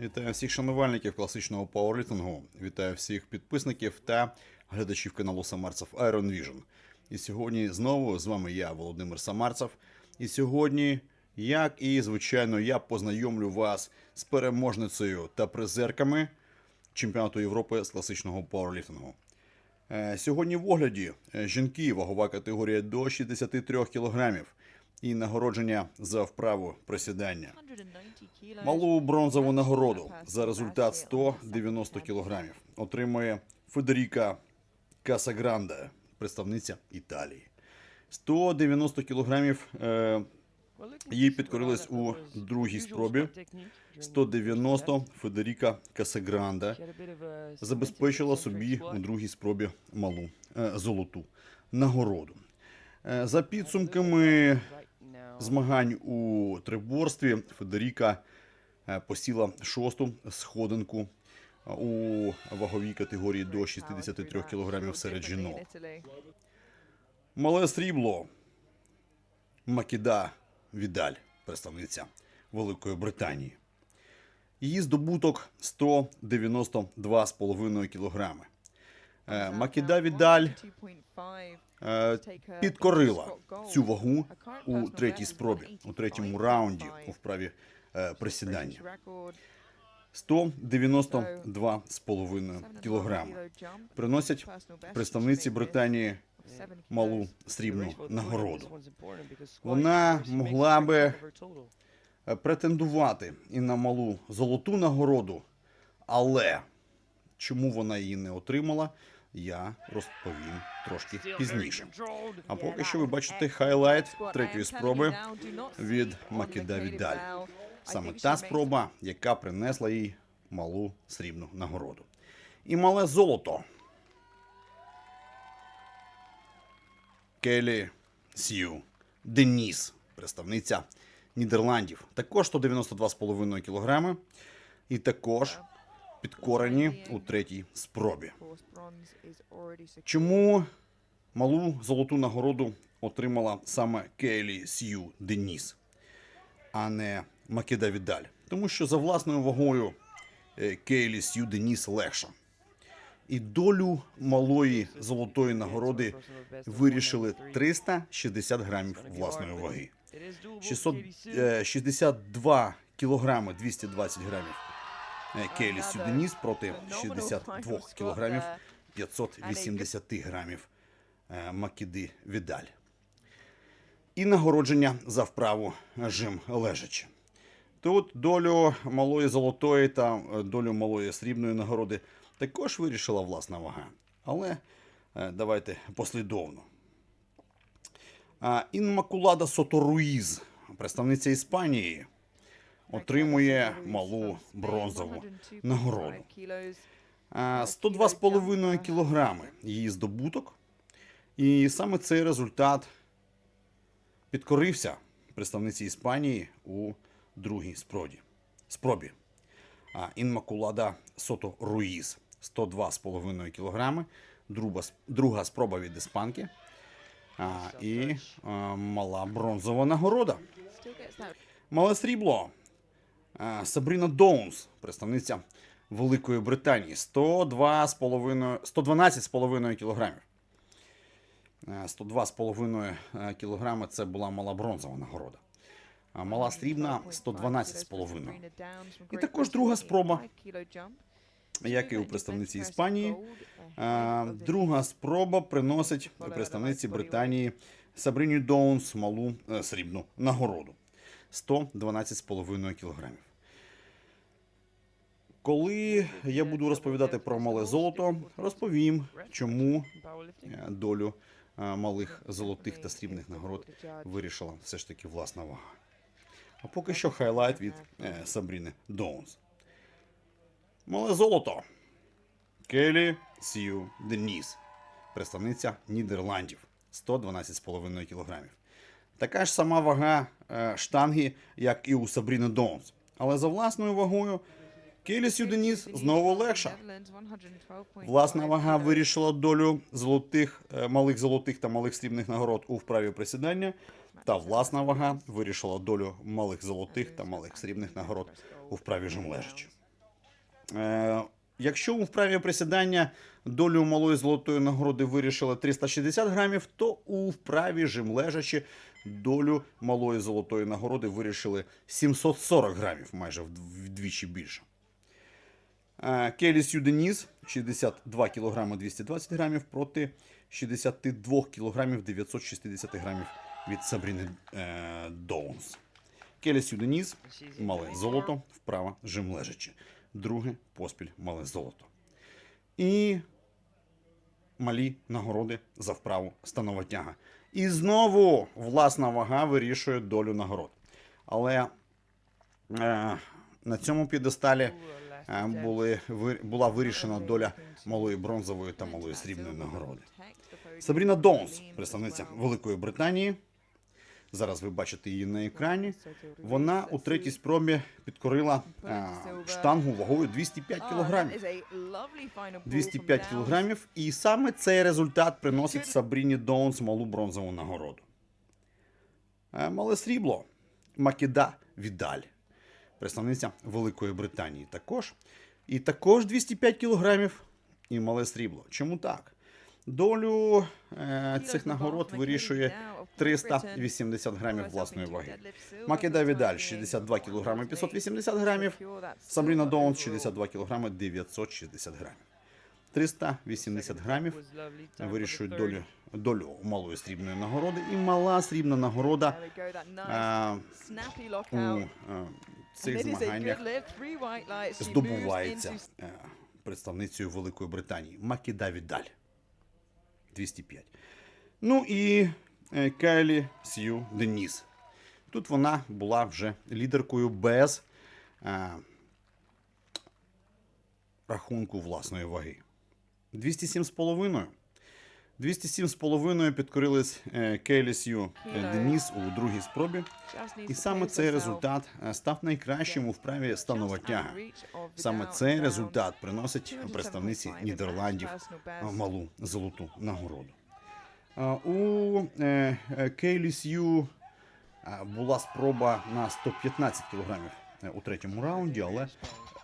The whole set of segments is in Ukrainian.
Вітаю всіх шанувальників класичного пауерліфтингу. Вітаю всіх підписників та глядачів каналу Самарцев Iron Vision. І сьогодні знову з вами я, Володимир Самарцев. І сьогодні, як і звичайно, я познайомлю вас з переможницею та призерками чемпіонату Європи з класичного пауерліфтингу. Е, Сьогодні в огляді е, жінки вагова категорія до 63 кг і нагородження за вправу присідання. Малу бронзову нагороду за результат 190 кг отримує Федеріка Касагранда, представниця Італії. 190 кг е, їй підкорились у другій спробі. 190 Федеріка Касагранда забезпечила собі у другій спробі малу е, золоту нагороду. Е, За підсумками змагань у триборстві Федеріка е, посіла шосту сходинку е, у ваговій категорії до 63 кг серед жінок. Мале срібло Макіда Відаль, представниця Великої Британії. Її здобуток 192,5 кг. Е, Макіда Відаль підкорила цю вагу у третій спробі, у третьому раунді у вправі е, присідання. 192,5 кг. Приносять представниці Британії малу срібну нагороду. Вона могла би е, претендувати і на малу золоту нагороду, але чому вона її не отримала, я розповім трошки пізніше. А поки що ви бачите хайлайт третьої спроби від Макіда Відаль. Саме та спроба, яка принесла їй малу срібну нагороду. І мале золото. Келі Сью Деніс, представниця Нідерландів. Також 192,5 кг. І також підкорені у третій спробі. Чому малу золоту нагороду отримала саме Кейлі Сью Деніс, а не Македа Відаль? Тому що за власною вагою е, Кейлі Сью Деніс легша. І долю малої золотої нагороди вирішили 360 грамів власної ваги. 662 кілограми 220 грамів е, Кейлі Сью Деніс проти 62 кілограмів 580 грамів е, Макіди Відаль. І нагородження за вправу жим лежачи. Тут долю малої золотої та е, долю малої срібної нагороди також вирішила власна вага. Але е, давайте послідовно. Інмакулада Соторуїз, представниця Іспанії, отримує малу бронзову нагороду. А, 102,5 кілограми її здобуток. І саме цей результат підкорився представниці Іспанії у другій спробі. спробі. Інмакулада Сото Руїз 102,5 кілограми. Друга, друга спроба від іспанки. А, і а, мала бронзова нагорода. Мале срібло. Сабріна Доунс, представниця Великої Британії, 102,5 112,5 кілограмів. Е, 102,5 е, кілограми це була мала бронзова нагорода. А мала срібна 112,5. І також друга спроба, як і у представниці Іспанії. Друга спроба приносить представниці Британії Сабрині Доунс малу е, срібну нагороду 112,5 кілограмів. Коли я буду розповідати про мале золото, розповім, чому е, долю е, малих золотих та срібних нагород вирішила все ж таки власна вага. А поки що хайлайт від е, Сабріни Доунс. Мале золото. Келі Сью Деніс, представниця Нідерландів 112,5 кг. Така ж сама вага штанги, як і у Сабріни Доунс. Але за власною вагою Келі Сью Деніс знову легша. Власна вага вирішила долю золотих, е, малих золотих та малих срібних нагород у вправі присідання. Та власна вага вирішила долю малих золотих та малих срібних нагород у вправі жим лежачи. Е, якщо у вправі присідання долю малої золотої нагороди вирішили 360 грамів, то у вправі жим лежачи долю малої золотої нагороди вирішили 740 грамів, майже вдвічі більше. Е, Келі Сью Деніс 62 кг 220 грамів проти 62 кг 960 грамів від Сабріни е, Доунс. Келі Сью Деніс мале золото, вправа жим лежачи. Друге поспіль мале золото. І малі нагороди за вправу станова тяга. І знову власна вага вирішує долю нагород. Але е, на цьому підесталі були, ви- була вирішена доля малої бронзової та малої срібної нагороди. Сабріна Доунс, представниця Великої Британії. Зараз ви бачите її на екрані. Вона у третій спробі підкорила е, штангу вагою 205 кілограмів. 205 кілограмів, і саме цей результат приносить Сабріні Доунс малу бронзову нагороду. Е, Мале срібло Макіда Відаль, представниця Великої Британії також. І також 205 кілограмів і мале срібло. Чому так? Долю е, цих нагород вирішує 380 грамів власної ваги. Македа Відаль 62 кг 580 грамів, Сабріна Доунс 62 кг 960 грамів. 380 грамів вирішують долю, долю малої срібної нагороди. І мала срібна нагорода е, у е, цих змаганнях здобувається е, представницею Великої Британії Макіда Відаль 205. Ну і е, Кайлі Сью Деніс. Тут вона була вже лідеркою без е, рахунку власної ваги. 207,5. 207,5 підкорились е, Сью е, Деніс у другій спробі. І саме цей результат е, став найкращим у вправі станова тяга. Саме цей результат приносить представниці Нідерландів малу золоту нагороду. У е, була спроба на 115 кілограмів у третьому раунді, але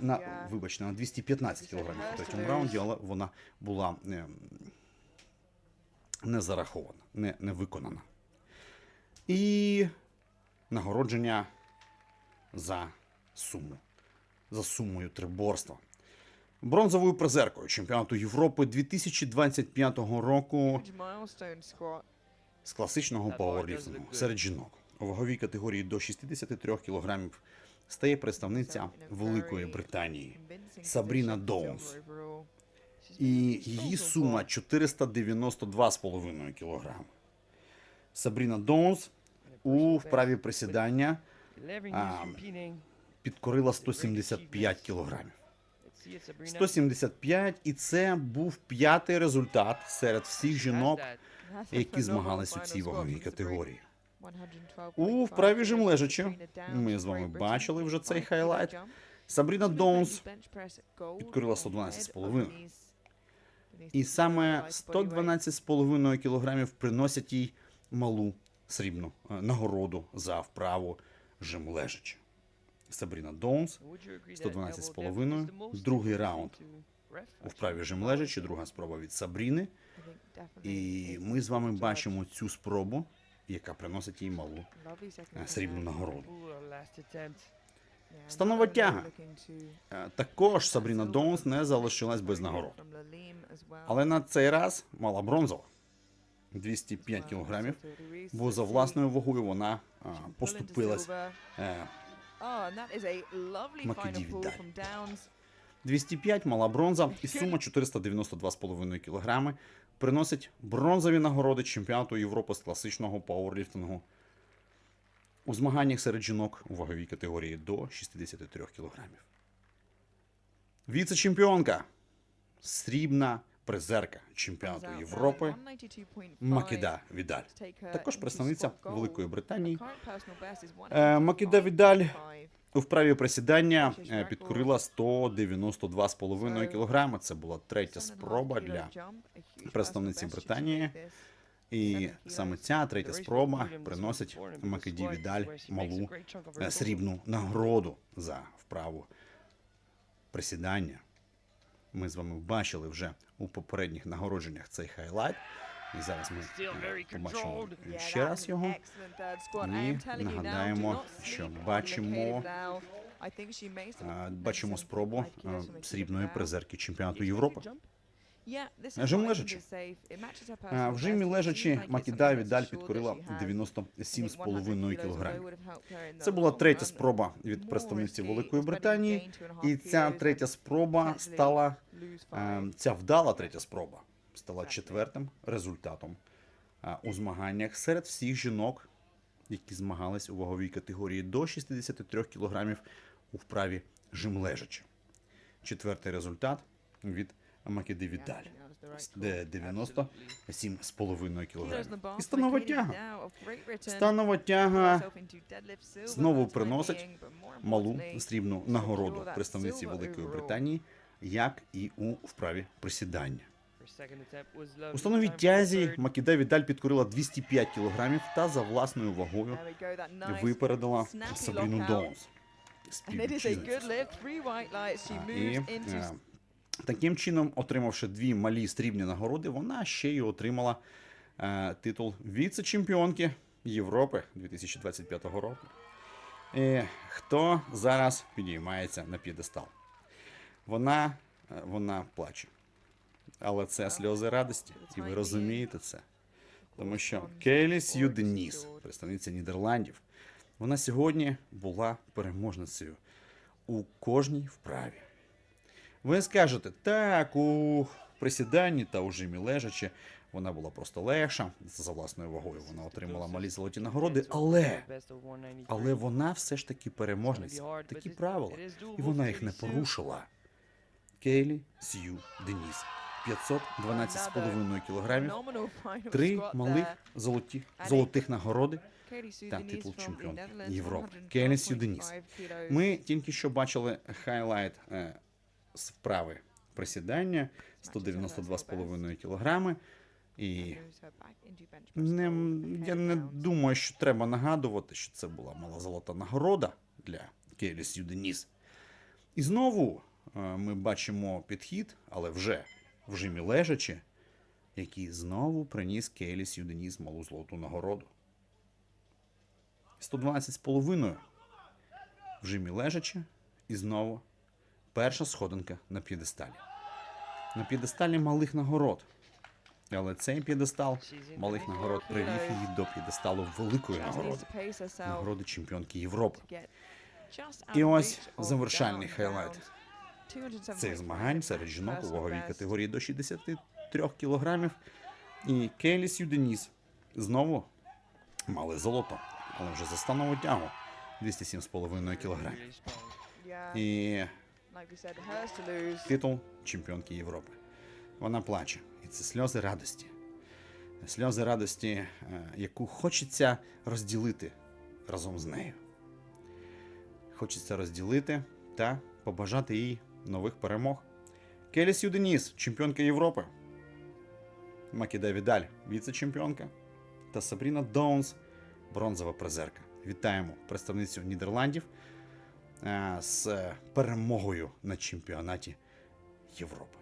на вибачте, на 215 кілограмів у третьому раунді, але вона була не зарахована, не, не виконана. І нагородження за суму. За сумою триборства. Бронзовою призеркою чемпіонату Європи 2025 року з класичного пауерліфтингу серед жінок у ваговій категорії до 63 кг стає представниця Великої Британії Сабріна Доунс. І її сума 492,5 кг. Сабріна Доунс у вправі присідання а, підкорила 175 кг. 175, і це був п'ятий результат серед всіх жінок, які змагались у цій ваговій категорії. У вправі жим лежачи ми з вами бачили вже цей хайлайт. Сабріна Доунс підкорила 112,5. І саме 112,5 кілограмів приносять їй малу срібну е, нагороду за вправу жим лежачи. Сабріна Доунс 112,5, другий раунд у вправі жим лежачи, друга спроба від Сабріни. І ми з вами бачимо цю спробу, яка приносить їй малу е, срібну нагороду. Станова тяга. Е, Також Сабріна Доунс не залишилась без нагород. Але на цей раз мала бронзова 205 кілограмів, бо за власною вагою вона а, поступилась е, Макіді віддай. 205 мала бронза і сума 492,5 кг приносить бронзові нагороди чемпіонату Європи з класичного пауерліфтингу у змаганнях серед жінок у ваговій категорії до 63 кг. Віце-чемпіонка, срібна призерка чемпіонату Європи Макіда Відаль. Також представниця Великої Британії. Е, Макіда Відаль у вправі присідання е, підкорила 192,5 кг. Це була третя спроба для представниці Британії. І саме ця третя спроба приносить Макіді Відаль малу е, срібну нагороду за вправу присідання. Ми з вами бачили вже у попередніх нагородженнях цей хайлайт. І зараз ми е, побачимо ще раз його. І нагадаємо, що бачимо, е, бачимо спробу срібної призерки чемпіонату Європи. Жим лежачи. В жимі лежачі Макіда Відаль підкорила 97,5 кг. Це була третя спроба від представниці Великої Британії, і ця третя спроба стала е, ця вдала третя спроба стала четвертим результатом у змаганнях серед всіх жінок, які змагались у ваговій категорії до 63 кг у вправі жим лежачи. Четвертий результат від Макіди Відаль. де 97,5 кг. І станова тяга. Станова тяга знову приносить малу срібну нагороду представниці Великої Британії, як і у вправі присідання. У становій тязі Макіда Відаль підкорила 205 кг та за власною вагою випередила Сабріну Доунс. І таким чином, отримавши дві малі срібні нагороди, вона ще й отримала е, титул віце-чемпіонки Європи 2025 року. І хто зараз підіймається на п'єдестал? Вона, е, вона плаче. Але це сльози радості, і ви розумієте це. Тому що Кейлі Сью Деніс, представниця Нідерландів, вона сьогодні була переможницею у кожній вправі. Ви скажете, так, у присіданні та у жимі лежачи вона була просто легша, за власною вагою вона отримала малі золоті нагороди, але, але вона все ж таки переможниця. Такі правила. І вона їх не порушила. Кейлі Сью Деніс. 512,5 кілограмів, три малих золоті, золотих нагороди та титул чемпіонки Європи. Кейлі Сью Деніс. Ми тільки що бачили хайлайт е, вправи присідання 192,5 кілограми. І не, я не думаю, що треба нагадувати, що це була мала золота нагорода для Кейлі Сью Деніс. І знову е, ми бачимо підхід, але вже в жимі лежачи, який знову приніс Кейлі Сью Деніс малу золоту нагороду. 112,5 в жимі лежачи, і знову перша сходинка на п'єдесталі. На п'єдесталі малих нагород. Але цей п'єдестал малих нагород привів її до п'єдесталу великої нагороди, нагороди чемпіонки Європи. І ось завершальний хайлайт. Цих змагань серед жінок у ваговій категорії до 63 кілограмів. І Кейлі Сью Деніс знову мали золото, але вже за станову тягу 207,5 кілограмів. І титул чемпіонки Європи. Вона плаче, і це сльози радості. Сльози радості, е, яку хочеться розділити разом з нею. Хочеться розділити та побажати їй нових перемог. Келі Сью Деніс, чемпіонка Європи. Макіда Відаль, віце-чемпіонка. Та Сабріна Доунс, бронзова призерка. Вітаємо представницю Нідерландів з перемогою на чемпіонаті Європи.